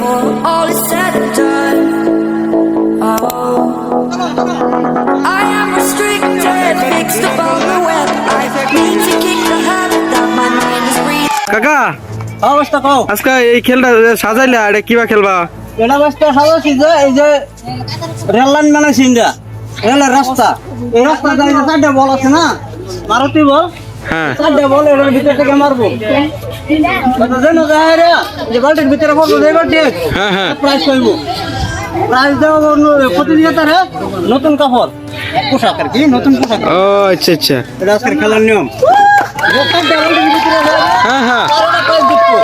before all is said and done. Oh, I am restricted, fixed above the web. I need to kick the habit that my mind is breathing. কাকা অবস্থা কও আজকে এই খেলটা সাজাইলা এটা কিবা খেলবা এটা অবস্থা সাজাচ্ছি যে এই যে রেল লাইন বানাইছি ইন্ডিয়া রেলের রাস্তা এই যে চারটা বল আছে না মারুতি বল হ্যাঁ। চারটা বল এর ভিতর থেকে মারবো। কত যেন যায় রে যে বালতির ভিতরে যে বালতি হ্যাঁ হ্যাঁ। প্রাইস হইব প্রাইস দেওয়া প্রতিযোগিতারে নতুন কাপড়। পোশাক আর কি নতুন পোশাক। ও আচ্ছা আচ্ছা। এটা আজকের খেলার নিয়ম। যে চারটা বালতির ভিতরে যায়, হ্যাঁ হ্যাঁ তারা প্রাইজ জিতবো।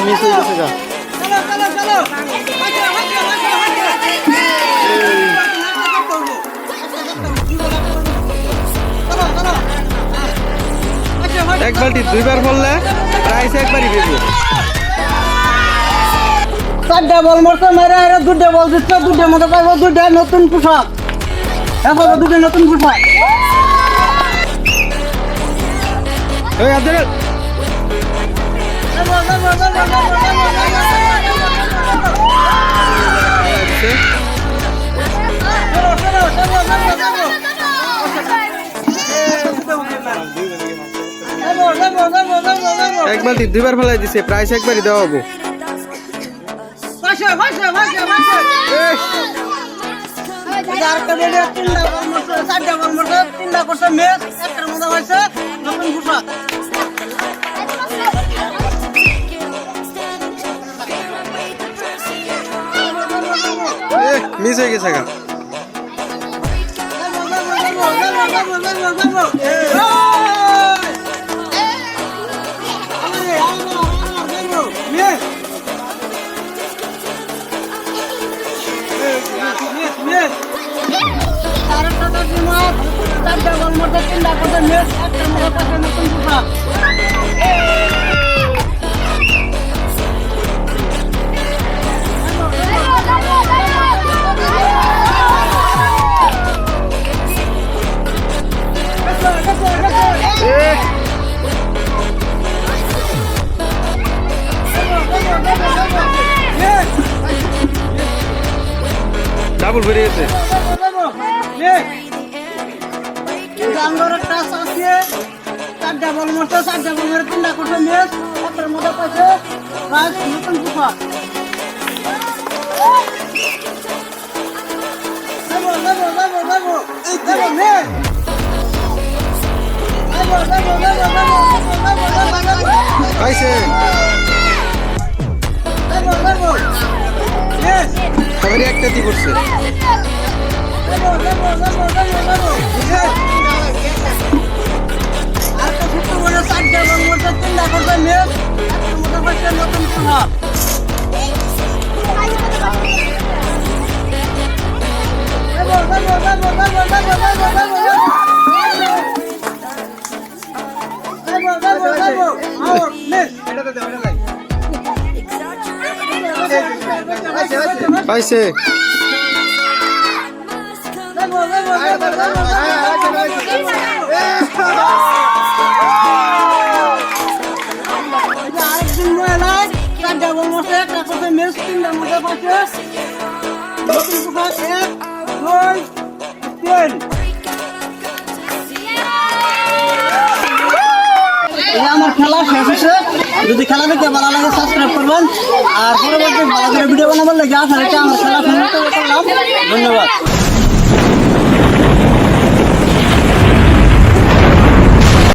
একটা মিস হয়ে গেছে গা এক বালতি দুইবার ফললে প্রাইস একবারই পেবো চারটা বল মারতে মেরে এরা দুটো বল দিচ্ছে দুটোর মধ্যে পাইবো দুটো নতুন পোশাক। এখন দুটো নতুন পোশাক। এই আব্দুল। এক বালতি দুইবার ফেলাই দিছে প্রাইস একবারই দেওয়া হব। তিনটা করছে মেস একটার মধ্যে হয়েছে নতুন পোশাক। মিস হয়ে গেছে গা Tanda wal mota tindak kota nes, tanda wal mota tindak kota nes, double বেরিয়েছে চার ডাবল চার ডাবল মেরে তিনটা কোটো মেস হাতের মধ্যে পাইছে রাজ নতুন দুইটা একটাতেই করছে আর তো শুক্রবারে চারটা মেয়ে। পাইছে Ten. আমার খেলা শেষ হয়েছে। যদি খেলা দেখতে ভালো লাগে সাবস্ক্রাইব করবেন। আর পরবর্তী ভালো করে ভিডিও বানাবার লাগে আসলে আমার খেলা ধন্যবাদ।